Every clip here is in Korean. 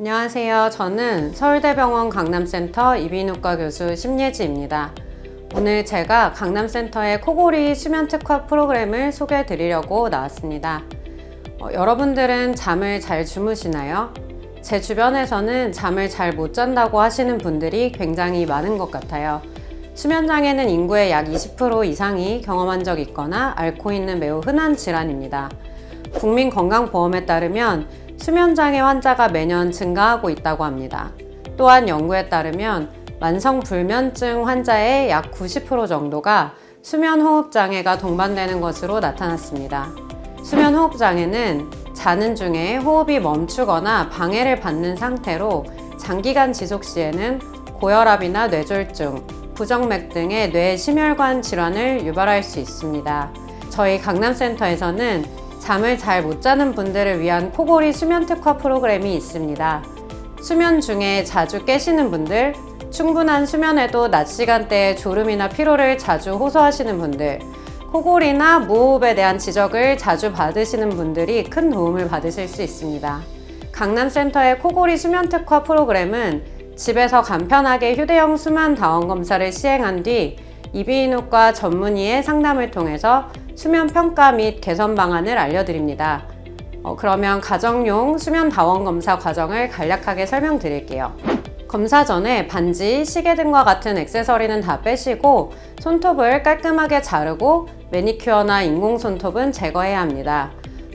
안녕하세요. 저는 서울대병원 강남센터 이비인후과 교수 심예지입니다. 오늘 제가 강남센터의 코골이 수면 특화 프로그램을 소개해 드리려고 나왔습니다. 어, 여러분들은 잠을 잘 주무시나요? 제 주변에서는 잠을 잘 못 잔다고 하시는 분들이 굉장히 많은 것 같아요. 수면장애는 인구의 약 20% 이상이 경험한 적 있거나 앓고 있는 매우 흔한 질환입니다. 국민건강보험에 따르면 수면장애 환자가 매년 증가하고 있다고 합니다. 또한 연구에 따르면 만성불면증 환자의 약 90% 정도가 수면호흡장애가 동반되는 것으로 나타났습니다. 수면호흡장애는 자는 중에 호흡이 멈추거나 방해를 받는 상태로 장기간 지속 시에는 고혈압이나 뇌졸중, 부정맥 등의 뇌 심혈관 질환을 유발할 수 있습니다. 저희 강남센터에서는 잠을 잘 못 자는 분들을 위한 코골이 수면 특화 프로그램이 있습니다. 수면 중에 자주 깨시는 분들, 충분한 수면에도 낮 시간대에 졸음이나 피로를 자주 호소하시는 분들, 코골이나 무호흡에 대한 지적을 자주 받으시는 분들이 큰 도움을 받으실 수 있습니다. 강남센터의 코골이 수면 특화 프로그램은 집에서 간편하게 휴대용 수면 다원 검사를 시행한 뒤 이비인후과 전문의의 상담을 통해서 수면 평가 및 개선 방안을 알려드립니다. 어, 그러면 가정용 수면 다원 검사 과정을 간략하게 설명드릴게요. 검사 전에 반지, 시계 등과 같은 액세서리는 다 빼시고 손톱을 깔끔하게 자르고 매니큐어나 인공 손톱은 제거해야 합니다.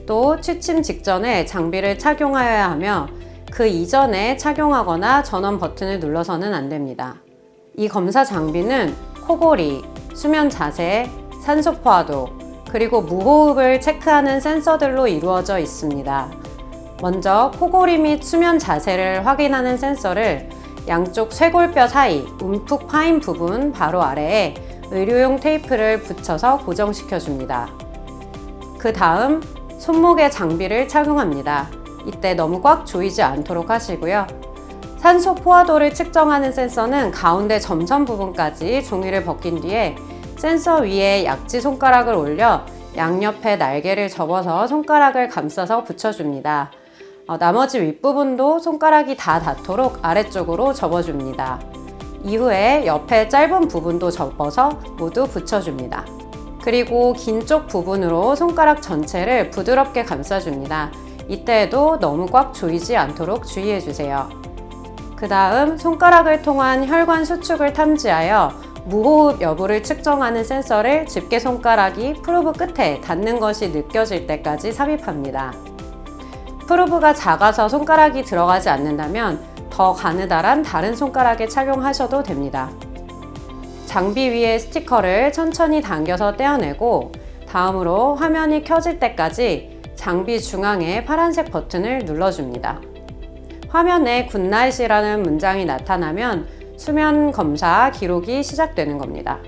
또 취침 직전에 장비를 착용하여야 하며 그 이전에 착용하거나 전원 버튼을 눌러서는 안 됩니다. 이 검사 장비는 코골이, 수면 자세, 산소 포화도, 그리고 무호흡을 체크하는 센서들로 이루어져 있습니다. 먼저 코골이 및 수면 자세를 확인하는 센서를 양쪽 쇄골뼈 사이 움푹 파인 부분 바로 아래에 의료용 테이프를 붙여서 고정시켜 줍니다. 그 다음 손목에 장비를 착용합니다. 이때 너무 꽉 조이지 않도록 하시고요. 산소 포화도를 측정하는 센서는 가운데 점선 부분까지 종이를 벗긴 뒤에 센서 위에 약지 손가락을 올려 양옆에 날개를 접어서 손가락을 감싸서 붙여줍니다. 어, 나머지 윗부분도 손가락이 다 닿도록 아래쪽으로 접어줍니다. 이후에 옆에 짧은 부분도 접어서 모두 붙여줍니다. 그리고 긴 쪽 부분으로 손가락 전체를 부드럽게 감싸줍니다. 이때에도 너무 꽉 조이지 않도록 주의해주세요. 그 다음 손가락을 통한 혈관 수축을 탐지하여 무호흡 여부를 측정하는 센서를 집게 손가락이 프로브 끝에 닿는 것이 느껴질 때까지 삽입합니다. 프로브가 작아서 손가락이 들어가지 않는다면 더 가느다란 다른 손가락에 착용하셔도 됩니다. 장비 위에 스티커를 천천히 당겨서 떼어내고 다음으로 화면이 켜질 때까지 장비 중앙에 파란색 버튼을 눌러줍니다. 화면에 굿나잇이라는 문장이 나타나면 수면 검사 기록이 시작되는 겁니다.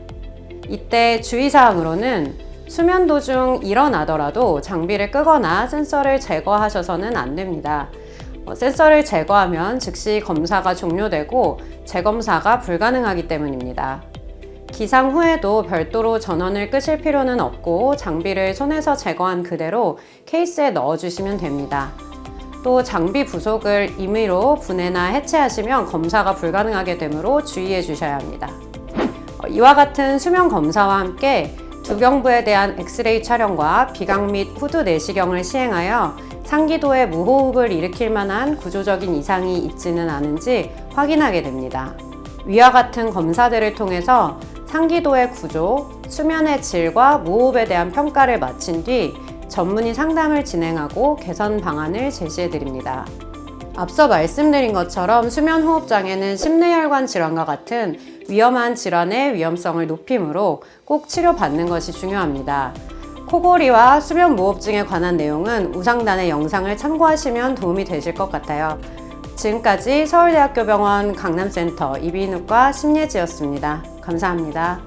이때 주의사항으로는 수면 도중 일어나더라도 장비를 끄거나 센서를 제거하셔서는 안 됩니다. 어, 센서를 제거하면 즉시 검사가 종료되고 재검사가 불가능하기 때문입니다. 기상 후에도 별도로 전원을 끄실 필요는 없고 장비를 손에서 제거한 그대로 케이스에 넣어주시면 됩니다. 또 장비 부속을 임의로 분해나 해체하시면 검사가 불가능하게 되므로 주의해 주셔야 합니다. 어, 이와 같은 수면 검사와 함께 두경부에 대한 엑스레이 촬영과 비강 및 후두 내시경을 시행하여 상기도에 무호흡을 일으킬 만한 구조적인 이상이 있지는 않은지 확인하게 됩니다. 위와 같은 검사들을 통해서 상기도의 구조, 수면의 질과 무호흡에 대한 평가를 마친 뒤 전문의 상담을 진행하고 개선 방안을 제시해 드립니다. 앞서 말씀드린 것처럼 수면 호흡 장애는 심뇌혈관 질환과 같은 위험한 질환의 위험성을 높이므로 꼭 치료받는 것이 중요합니다. 코골이와 수면 무호흡증에 관한 내용은 우상단의 영상을 참고하시면 도움이 되실 것 같아요. 지금까지 서울대학교 병원 강남센터 이비인후과 심예지였습니다. 감사합니다.